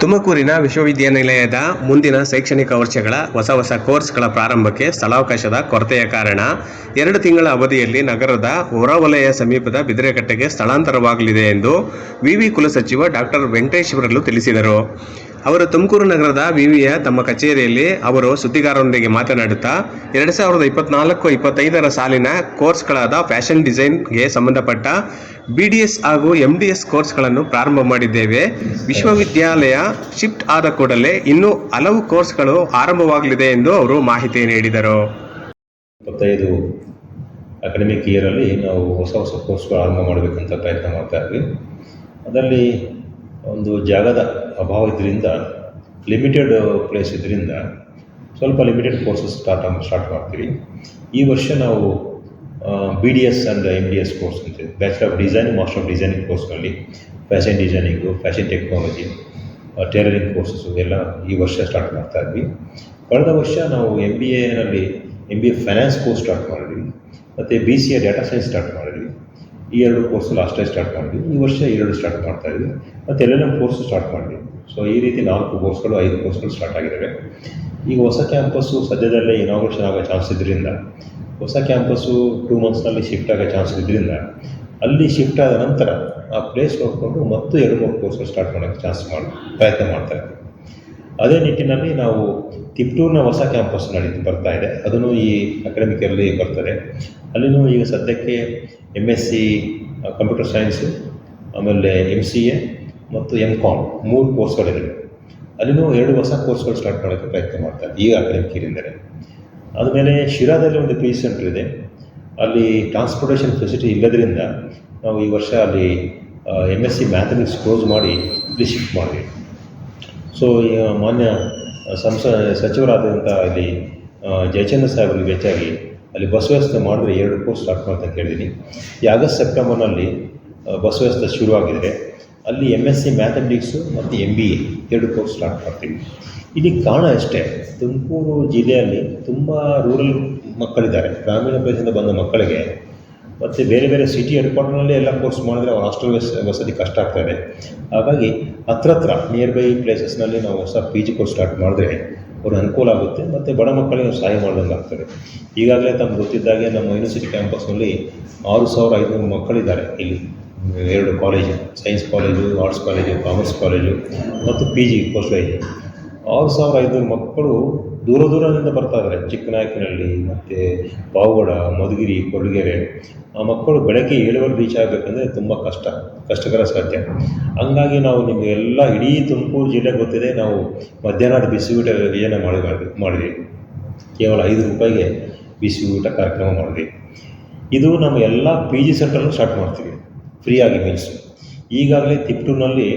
ತುಮಕೂರಿನ ವಿಶ್ವವಿದ್ಯಾನಿಲಯದ ಮುಂದಿನ ಶೈಕ್ಷಣಿಕ ವರ್ಷಗಳ ಹೊಸ ಹೊಸ ಕೋರ್ಸ್ಗಳ ಪ್ರಾರಂಭಕ್ಕೆ ಸ್ಥಳಾವಕಾಶದ ಕೊರತೆಯ ಕಾರಣ ಎರಡು ತಿಂಗಳ ಅವಧಿಯಲ್ಲಿ ನಗರದ ಹೊರವಲಯ ಸಮೀಪದ ಬಿದಿರೆಕಟ್ಟೆಗೆ ಸ್ಥಳಾಂತರವಾಗಲಿದೆ ಎಂದು ವಿವಿ ಕುಲಸಚಿವ ಡಾಕ್ಟರ್ ವೆಂಕಟೇಶ್ವರಲು ತಿಳಿಸಿದರು. ಅವರು ತುಮಕೂರು ನಗರದ ವಿವಿಯ ತಮ್ಮ ಕಚೇರಿಯಲ್ಲಿ ಅವರು ಸುದ್ದಿಗಾರರೊಂದಿಗೆ ಮಾತನಾಡುತ್ತಾ, ಎರಡು ಸಾವಿರದ ಇಪ್ಪತ್ನಾಲ್ಕು ಇಪ್ಪತ್ತೈದರ ಸಾಲಿನ ಕೋರ್ಸ್ಗಳಾದ ಫ್ಯಾಷನ್ ಡಿಸೈನ್ಗೆ ಸಂಬಂಧಪಟ್ಟ ಬಿ ಡಿ ಎಸ್ ಹಾಗೂ ಎಂ ಡಿ ಎಸ್ ಕೋರ್ಸ್ಗಳನ್ನು ಪ್ರಾರಂಭ ಮಾಡಿದ್ದೇವೆ. ವಿಶ್ವವಿದ್ಯಾಲಯ ಶಿಫ್ಟ್ ಆದ ಕೂಡಲೇ ಇನ್ನೂ ಹಲವು ಕೋರ್ಸ್ಗಳು ಆರಂಭವಾಗಲಿದೆ ಎಂದು ಅವರು ಮಾಹಿತಿ ನೀಡಿದರು. ಇಪ್ಪತ್ತೈದು ಅಕಾಡೆಮಿಕ್ ಇಯರಲ್ಲಿ ನಾವು ಹೊಸ ಹೊಸ ಕೋರ್ಸ್ಗಳು ಆರಂಭ ಮಾಡಬೇಕಂತ ಪ್ರಯತ್ನ ಮಾಡ್ತಾ ಇದ್ವಿ. ಅದರಲ್ಲಿ ಒಂದು ಜಾಗದ ಅಭಾವ ಇದರಿಂದ ಲಿಮಿಟೆಡ್ ಪ್ಲೇಸ್ ಇದರಿಂದ ಸ್ವಲ್ಪ ಲಿಮಿಟೆಡ್ ಕೋರ್ಸಸ್ ಸ್ಟಾರ್ಟ್ ಸ್ಟಾರ್ಟ್ ಮಾಡ್ತೀವಿ ಈ ವರ್ಷ ನಾವು B D S and M D S course ಅಂತ bachelor of design master of designing ಕೋರ್ಸ್ನಲ್ಲಿ fashion designing fashion technology tailoring courses ಎಲ್ಲ ಈ ವರ್ಷ ಸ್ಟಾರ್ಟ್ ಮಾಡ್ತಾ ಇದ್ವಿ. ಕಳೆದ ವರ್ಷ ನಾವು M B ಎನಲ್ಲಿ M B A finance course start ಮಾಡಿದ್ವಿ. ಮತ್ತು B C A data science start ಮಾಡಿದ್ವಿ. ಈ ಎರಡು ಕೋರ್ಸಲ್ಲಿ ಅಷ್ಟೇ ಸ್ಟಾರ್ಟ್ ಮಾಡಿದ್ವಿ. ಈ ವರ್ಷ ಎರಡು ಸ್ಟಾರ್ಟ್ ಮಾಡ್ತಾ ಇದ್ವಿ. ಮತ್ತು ಎಲ್ಲೆಲ್ಲ ಎಲ್ ಕೋರ್ಸ್ ಸ್ಟಾರ್ಟ್ ಮಾಡಿದ್ವಿ. ಸೊ ಈ ರೀತಿ ನಾಲ್ಕು ಕೋರ್ಸ್ಗಳು ಐದು ಕೋರ್ಸ್ಗಳು ಸ್ಟಾರ್ಟ್ ಆಗಿದ್ದಾವೆ. ಈಗ ಹೊಸ ಕ್ಯಾಂಪಸ್ಸು ಸದ್ಯದಲ್ಲೇ ಇನಾಗ್ರೇಷನ್ ಆಗೋ ಚಾನ್ಸ್ ಇದ್ದರಿಂದ ಹೊಸ ಕ್ಯಾಂಪಸ್ಸು ಟೂ ಮಂತ್ಸ್ನಲ್ಲಿ ಶಿಫ್ಟ್ ಆಗೋ ಚಾನ್ಸ್ ಇದ್ದರಿಂದ ಅಲ್ಲಿ ಶಿಫ್ಟ್ ಆದ ನಂತರ ಆ ಪ್ಲೇಸ್ ನೋಡಿಕೊಂಡು ಮತ್ತು ಎರಡು ಮೂರು ಕೋರ್ಸ್ಗಳು ಸ್ಟಾರ್ಟ್ ಮಾಡೋಕ್ಕೆ ಚಾನ್ಸ್ ಮಾಡಿ, ಪ್ರಯತ್ನ ಮಾಡ್ತಾರೆ ಅದೇ ನಿಟ್ಟಿನಲ್ಲಿ ನಾವು ತಿಪ್ಟೂರಿನ ಹೊಸ ಕ್ಯಾಂಪಸ್ ನಡೀತು ಬರ್ತಾ ಇದೆ. ಅದನ್ನು ಈ ಅಕಾಡೆಮಿಕಲ್ಲಿ ಬರ್ತದೆ. ಅಲ್ಲಿನೂ ಈಗ ಸದ್ಯಕ್ಕೆ M S C computer science ಆಮೇಲೆ ಎಂ ಸಿ ಎ ಮತ್ತು ಎಂ ಕಾಮ್ ಮೂರು ಕೋರ್ಸ್ಗಳಿವೆ ಅಲ್ಲಿನೂ ಎರಡು ಹೊಸ ಕೋರ್ಸ್ಗಳು ಸ್ಟಾರ್ಟ್ ಮಾಡೋಕ್ಕೆ ಪ್ರಯತ್ನ ಮಾಡ್ತಾರೆ ಈಗ ಅಕಾಡೆಮಿಕ್ ಇಯರಿಂದಲೇ ಆದಮೇಲೆ ಶಿರಾದಲ್ಲಿ ಒಂದು ಪಿ ಸೆಂಟರ್ ಇದೆ. ಅಲ್ಲಿ ಟ್ರಾನ್ಸ್ಪೋರ್ಟೇಷನ್ ಫೆಸಿಲಿಟಿ ಇಲ್ಲದರಿಂದ ನಾವು ಈ ವರ್ಷ ಅಲ್ಲಿ M S C mathematics close ಮಾಡಿ ಇಲ್ಲಿ ಶಿಫ್ಟ್ ಮಾಡಿದ್ವಿ. ಸೊ ಮಾನ್ಯ ಸಂಸ ಸಚಿವರಾದಂಥ ಇಲ್ಲಿ ಜಯಚಂದ್ರ ಸಾಹೇಬರಿಗೆ ಹೆಚ್ಚಾಗಿ ಅಲ್ಲಿ ಬಸ್ ವ್ಯವಸ್ಥೆ ಮಾಡಿದ್ರೆ ಎರಡು ಕೋರ್ಸ್ ಸ್ಟಾರ್ಟ್ ಮಾಡ್ತಾ ಅಂತ ಹೇಳಿದ್ದೀನಿ ಈ ಆಗಸ್ಟ್, ಸೆಪ್ಟೆಂಬರ್ನಲ್ಲಿ ಬಸ್ ವ್ಯವಸ್ಥೆ ಶುರುವಾಗಿದ್ದರೆ ಅಲ್ಲಿ ಎಂ ಎಸ್ ಸಿ ಮ್ಯಾಥಮೆಟಿಕ್ಸು ಮತ್ತು ಎಂ ಬಿ ಎ ಎರಡು ಕೋರ್ಸ್ ಸ್ಟಾರ್ಟ್ ಮಾಡ್ತೀವಿ. ಇಲ್ಲಿ ಕಾರಣ ಅಷ್ಟೇ, ತುಮಕೂರು ಜಿಲ್ಲೆಯಲ್ಲಿ ತುಂಬ ರೂರಲ್ ಮಕ್ಕಳಿದ್ದಾರೆ. ಗ್ರಾಮೀಣ ಪ್ರದೇಶದಿಂದ ಬಂದ ಮಕ್ಕಳಿಗೆ ಮತ್ತು ಬೇರೆ ಬೇರೆ ಸಿಟಿ ಹೆಡ್ ಕ್ವಾರ್ಟರ್ನಲ್ಲಿ ಎಲ್ಲ ಕೋರ್ಸ್ ಮಾಡಿದ್ರೆ ಅವ್ರ ಹಾಸ್ಟೆಲ್ ವಸತಿ ಕಷ್ಟ ಆಗ್ತಾಯಿದೆ ಹಾಗಾಗಿ ಹತ್ರ ಹತ್ರ ನಿಯರ್ ಬೈ ಪ್ಲೇಸಸ್ನಲ್ಲಿ ನಾವು ಹೊಸ ಪಿ ಜಿ ಕೋರ್ಸ್ ಸ್ಟಾರ್ಟ್ ಮಾಡಿದ್ರೆ ಅವ್ರಿಗೆ ಅನುಕೂಲ ಆಗುತ್ತೆ. ಮತ್ತು ಬಡ ಮಕ್ಕಳಿಗೆ ಸಹಾಯ ಮಾಡಿದಂಗೆ ಆಗ್ತದೆ. ಈಗಾಗಲೇ ತಮ್ಮ ಗೊತ್ತಿದ್ದಾಗೆ ನಮ್ಮ ಯೂನಿವರ್ಸಿಟಿ ಕ್ಯಾಂಪಸ್ನಲ್ಲಿ ಆರು ಸಾವಿರ ಐದುನೂರು ಮಕ್ಕಳಿದ್ದಾರೆ. ಇಲ್ಲಿ ಎರಡು college science college arts college commerce college ಮತ್ತು ಪಿ ಜಿ ಪೋಸ್ಟ್ ಆರು ಸಾವಿರ ಐದುನೂರು ಮಕ್ಕಳು ದೂರ ದೂರದಿಂದ ಬರ್ತಾ ಇದ್ದಾರೆ. ಚಿಕ್ಕನಾಯಕನಹಳ್ಳಿ ಮತ್ತು ಪಾವಗಡ ಮಧುಗಿರಿ ಕೊರಟಗೆರೆ ಆ ಮಕ್ಕಳು ಬೆಳಗ್ಗೆ ಏಳುವರೆ ರೀಚ್ ಆಗಬೇಕಂದ್ರೆ ತುಂಬ ಕಷ್ಟ, ಕಷ್ಟಕರ ಸಾಧ್ಯ. ಹಂಗಾಗಿ ನಾವು ನಿಮಗೆ ಎಲ್ಲ ಇಡೀ ತುಮಕೂರು ಜಿಲ್ಲೆ ಗೊತ್ತಿದೆ, ನಾವು ಮಧ್ಯಾಹ್ನದ ಬಿಸಿ ಊಟ ಯೋಜನೆ ಮಾಡಿ ಮಾಡಿದ್ವಿ ಕೇವಲ ಐದು ರೂಪಾಯಿಗೆ ಬಿಸಿ ಊಟ ಕಾರ್ಯಕ್ರಮ ಮಾಡಿದ್ವಿ ಇದು ನಮ್ಮ ಎಲ್ಲ ಪಿ ಜಿ ಸೆಂಟ್ರಲ್ಲೂ ಸ್ಟಾರ್ಟ್ ಮಾಡ್ತೀವಿ. ಫ್ರೀಯಾಗಿ ಮೀಲ್ಸು ಈಗಾಗಲೇ ತಿಪ್ಟೂರಿನಲ್ಲಿ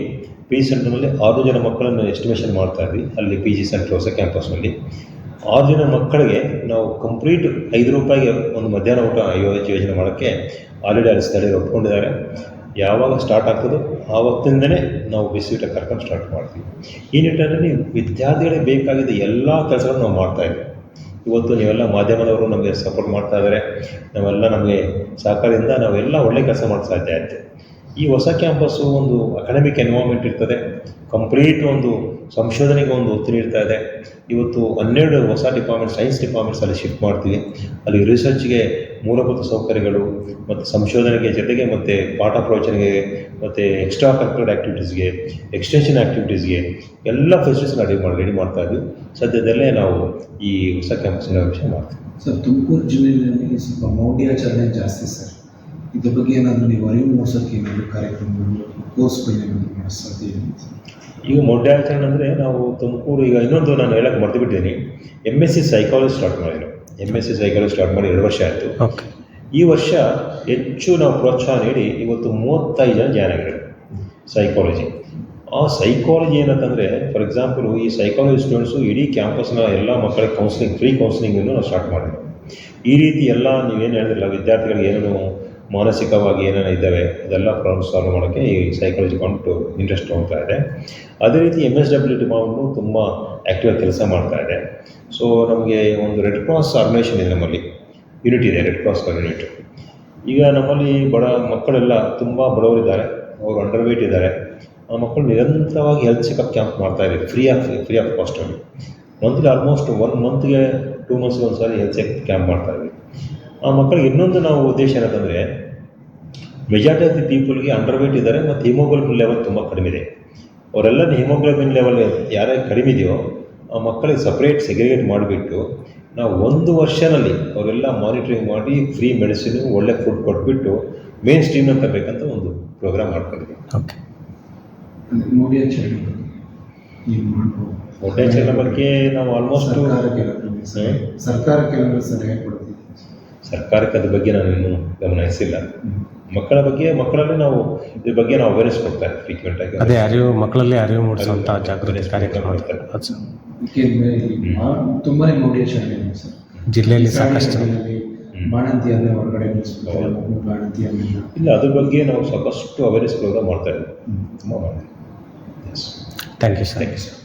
ಪಿ ಜಿ ಸೆಂಟರ್ನಲ್ಲಿ ಆರು ಜನ ಮಕ್ಕಳನ್ನು ಎಸ್ಟಿಮೇಷನ್ ಮಾಡ್ತಾ ಇದ್ವಿ, ಅಲ್ಲಿ ಪಿ ಜಿ ಸೆಂಟರ್ ಹೊಸ ಕ್ಯಾಂಪಸ್ನಲ್ಲಿ ಆರು ಜನ ಮಕ್ಕಳಿಗೆ ನಾವು ಕಂಪ್ಲೀಟ್ ಐದು ರೂಪಾಯಿಗೆ ಒಂದು ಮಧ್ಯಾಹ್ನ ಊಟ ಯೋಜನೆ ಮಾಡೋಕ್ಕೆ ಆಲ್ರೆಡಿ ಅಲ್ಲಿ ಸ್ಥಳೀಯರು ಒಪ್ಕೊಂಡಿದ್ದಾರೆ. ಯಾವಾಗ ಸ್ಟಾರ್ಟ್ ಆಗ್ತದೋ ಆವತ್ತಿಂದನೇ ನಾವು ಬಿಸಿ ಊಟ ಕಾರ್ಯಕ್ರಮ ಸ್ಟಾರ್ಟ್ ಮಾಡ್ತೀವಿ. ಈ ನಿಟ್ಟಿನಲ್ಲಿ ವಿದ್ಯಾರ್ಥಿಗಳಿಗೆ ಬೇಕಾಗಿದ್ದ ಎಲ್ಲ ಕೆಲಸಗಳನ್ನು ನಾವು ಮಾಡ್ತಾ ಇದ್ದೀವಿ ಇವತ್ತು ನೀವೆಲ್ಲ ಮಾಧ್ಯಮದವರು ನಮಗೆ ಸಪೋರ್ಟ್ ಮಾಡ್ತಾ ಇದ್ದಾರೆ. ನಾವೆಲ್ಲ ನಮಗೆ ಸಹಕಾರದಿಂದ ನಾವೆಲ್ಲ ಒಳ್ಳೆ ಕೆಲಸ ಮಾಡಕ್ಕೆ ಸಾಧ್ಯ ಆಯಿತು. ಈ ಹೊಸ ಕ್ಯಾಂಪಸ್ಸು ಒಂದು ಅಕಾಡೆಮಿಕ್ ಎನ್ವೈರ್ಮೆಂಟ್ ಇರ್ತದೆ. ಕಂಪ್ಲೀಟ್ ಒಂದು ಸಂಶೋಧನೆಗೆ ಒಂದು ಒತ್ತು ನೀಡ್ತಾ ಇದೆ. ಇವತ್ತು ಹನ್ನೆರಡು ಹೊಸ ಡಿಪಾರ್ಟ್ಮೆಂಟ್ ಸೈನ್ಸ್ ಡಿಪಾರ್ಟ್ಮೆಂಟ್ಸ್ ಅಲ್ಲಿ ಶಿಫ್ಟ್ ಮಾಡ್ತೀವಿ. ಅಲ್ಲಿ ರಿಸರ್ಚ್ಗೆ ಮೂಲಭೂತ ಸೌಕರ್ಯಗಳು ಮತ್ತು ಸಂಶೋಧನೆಗೆ ಜೊತೆಗೆ ಮತ್ತು ಪಾಠ ಪ್ರವಚನೆಗೆ ಮತ್ತು ಎಕ್ಸ್ಟ್ರಾ ಕರಿಕ್ಯುಲರ್ ಆ್ಯಕ್ಟಿವಿಟೀಸ್ಗೆ ಎಕ್ಸ್ಟೆನ್ಷನ್ ಆ್ಯಕ್ಟಿವಿಟೀಸ್ಗೆ ಎಲ್ಲ ಫೆಸಿಲಿಟೀಸ್ ರೆಡಿ ಮಾಡಿ ರೆಡಿ ಮಾಡ್ತಾ ಇದ್ವಿ. ಸದ್ಯದಲ್ಲೇ ನಾವು ಈ ಹೊಸ ಕ್ಯಾಂಪಸ್ ಮಾಡ್ತೀವಿ. ಸರ್, ತುಮಕೂರು ಜಿಲ್ಲೆಯಲ್ಲಿ ಸ್ವಲ್ಪ ಮೌಢ್ಯಾಚರಣೆ ಜಾಸ್ತಿ ಸರ್. ಇದ್ರ ಬಗ್ಗೆ ಏನಾದರೂ ನೀವು ಅರಿವು ಮೂಡಿಸೋಕ್ಕೆ ಏನಾದರೂ ಕಾರ್ಯಕ್ರಮಗಳು ಕೋರ್ಸ್ಗಳು ಏನಾದರೂ ಮಾಡೋ ಸಾಧ್ಯ ಈಗ ಮೊಡ್ಯಾಚರಣೆ ಅಂದರೆ ನಾವು ತುಮಕೂರು ಈಗ ಇನ್ನೊಂದು ನಾನು ಹೇಳಕ್ಕೆ ಮರ್ತು ಬಿಟ್ಟಿದ್ದೀನಿ. M S C psychology start ಮಾಡಿದ್ರು. M S C psychology start ಮಾಡಿ ಎರಡು ವರ್ಷ ಆಯಿತು. ಓಕೆ. ಈ ವರ್ಷ ಹೆಚ್ಚು ನಾವು ಪ್ರೋತ್ಸಾಹ ನೀಡಿ ಇವತ್ತು ಮೂವತ್ತೈದು ಜನ ಜಾಯ್ನ್ ಆಗಿರೋದು ಸೈಕಾಲಜಿ ಆ ಸೈಕಾಲಜಿ ಏನಂತಂದರೆ ಫಾರ್ ಎಕ್ಸಾಂಪಲ್ ಈ ಸೈಕಾಲಜಿ ಸ್ಟೂಡೆಂಟ್ಸು ಇಡೀ ಕ್ಯಾಂಪಸ್ನ ಎಲ್ಲ ಮಕ್ಕಳಿಗೆ ಕೌನ್ಸಿಲಿಂಗ್ ಫ್ರೀ ಕೌನ್ಸಿಲಿಂಗನ್ನು ನಾವು ಸ್ಟಾರ್ಟ್ ಮಾಡಿದ್ವಿ. ಈ ರೀತಿ ಎಲ್ಲ ನೀವೇನು ಹೇಳಿದ್ರಲ್ಲ ವಿದ್ಯಾರ್ಥಿಗಳಿಗೆ ಏನೇನು ಮಾನಸಿಕವಾಗಿ ಏನೇನು ಇದ್ದಾವೆ, ಅದೆಲ್ಲ ಪ್ರಾಬ್ಲಮ್ ಸಾಲ್ವ್ ಮಾಡೋಕ್ಕೆ ಈ ಸೈಕಾಲಜಿ ಕೊಂಡು ಇಂಟ್ರೆಸ್ಟ್ ತೊಗೊಳ್ತಾ ಇದೆ. ಅದೇ ರೀತಿ ಎಂ ಎಸ್ ಡಬ್ಲ್ಯೂ ಡಿಪಾರ್ಟ್ಮೆಂಟು ತುಂಬ ಆ್ಯಕ್ಟಿವ್ ಕೆಲಸ ಮಾಡ್ತಾ ಇದೆ. ಸೊ ನಮಗೆ ಒಂದು ರೆಡ್ ಕ್ರಾಸ್ ಆರ್ಗನೈಸೇಷನ್ ಇದೆ ನಮ್ಮಲ್ಲಿ. ಯೂನಿಟ್ ಇದೆ ರೆಡ್ ಕ್ರಾಸ್ ಯೂನಿಟ್ ಈಗ ನಮ್ಮಲ್ಲಿ ಬಡ ಮಕ್ಕಳೆಲ್ಲ ತುಂಬ ಬಡವರಿದ್ದಾರೆ. ಅವರು ಅಂಡರ್ ವೇಟ್ ಇದ್ದಾರೆ. ಆ ಮಕ್ಕಳು ನಿರಂತರವಾಗಿ ಹೆಲ್ತ್ ಚೆಕಪ್ ಕ್ಯಾಂಪ್ ಮಾಡ್ತಾ ಇದ್ದೀವಿ ಫ್ರೀ ಆಫ್ ಫ್ರೀ ಆಫ್ ಕಾಸ್ಟಲ್ಲಿ ಮಂತ್ಲಿ ಆಲ್ಮೋಸ್ಟ್ ಒನ್ ಮಂತ್ಗೆ ಟೂ ಮಂತ್ಸ್ಗೆ ಒಂದು ಸಾರಿ ಹೆಲ್ತ್ ಚೆಕ್ ಕ್ಯಾಂಪ್ ಮಾಡ್ತಾ ಇದ್ದೀವಿ ಆ ಮಕ್ಕಳಿಗೆ ಇನ್ನೊಂದು ನಾವು ಉದ್ದೇಶ ಏನಂತಂದರೆ ಮೆಜಾರಿಟಿ ಆಫ್ ದಿ ಪೀಪಲ್ಗೆ ಅಂಡರ್ ವೇಟ್ ಇದ್ದಾರೆ ಮತ್ತು ಹಿಮೋಗ್ಲೋಬಿನ್ ಲೆವೆಲ್ ತುಂಬ ಕಡಿಮೆ ಇದೆ. ಅವರೆಲ್ಲ ಹಿಮೋಗ್ಲೋಬಿನ್ ಲೆವೆಲ್ ಯಾರೇ ಕಡಿಮೆ ಇದೆಯೋ ಆ ಮಕ್ಕಳಿಗೆ ಸಪ್ರೇಟ್ ಸೆಗ್ರಿಗೇಟ್ ಮಾಡಿಬಿಟ್ಟು ನಾವು ಒಂದು ವರ್ಷನಲ್ಲಿ ಅವರೆಲ್ಲ ಮಾನಿಟ್ರಿಂಗ್ ಮಾಡಿ ಫ್ರೀ ಮೆಡಿಸಿನ್ ಒಳ್ಳೆ ಫುಡ್ ಕೊಟ್ಬಿಟ್ಟು ಮೇನ್ ಸ್ಟ್ರೀಮ್ನ ತರಬೇಕಂತ ಒಂದು ಪ್ರೋಗ್ರಾಮ್ ಮಾಡ್ಕೊಂಡಿದ್ವಿ ಓಕೆ ಅಂದರೆ ಮೋಡಿಯಾಚರಣೆ ಬಗ್ಗೆ ಮೊಟ್ಟೆ ನಾವು ಆಲ್ಮೋಸ್ಟ್ ಸಲಹೆ ಸರ್ಕಾರಕ್ಕೆ ಸಲಹೆ ಕೊಡ್ತೀವಿ ಸರ್ಕಾರಕ್ಕೆ ಅದ್ರ ಬಗ್ಗೆ ನಾನು ಇನ್ನೂ ಗಮನಿಸಿಲ್ಲ. ಮಕ್ಕಳ ಬಗ್ಗೆ ಮಕ್ಕಳಲ್ಲಿ ನಾವು ಇದ್ರ ಬಗ್ಗೆ ನಾವು ಅವೇರ್ನೆಸ್ ಕೊಡ್ತಾ ಫ್ರೀಕ್ವೆಂಟ್ ಆಗಿ. ಅದೇ ಅರಿವು ಮಕ್ಕಳಲ್ಲಿ ಅರಿವು ಮೂಡಿಸುವಂಥ ಜಾಗೃತಿ ಕಾರ್ಯಕ್ರಮ ಮಾಡ್ತಾರೆ. ಅದು ಸರ್. ಜಿಲ್ಲೆಯಲ್ಲಿ ಸಾಕಷ್ಟು ಬಾಣಂತಿ ಬಾಣಂತಿಯನ್ನೇ ಹೊರಗಡೆ ಬಾಣಂತಿಯನ್ನೆಲ್ಲ ಇಲ್ಲ ಅದ್ರ ಬಗ್ಗೆ ನಾವು ಸಾಕಷ್ಟು ಅವೇರ್ನೆಸ್ ಪ್ರೋಗ್ರಾಮ್ ಮಾಡ್ತಾ ಇದ್ದೀವಿ ತುಂಬ ಮಾಡ್ತೀವಿ. Yes thank you sir thank you sir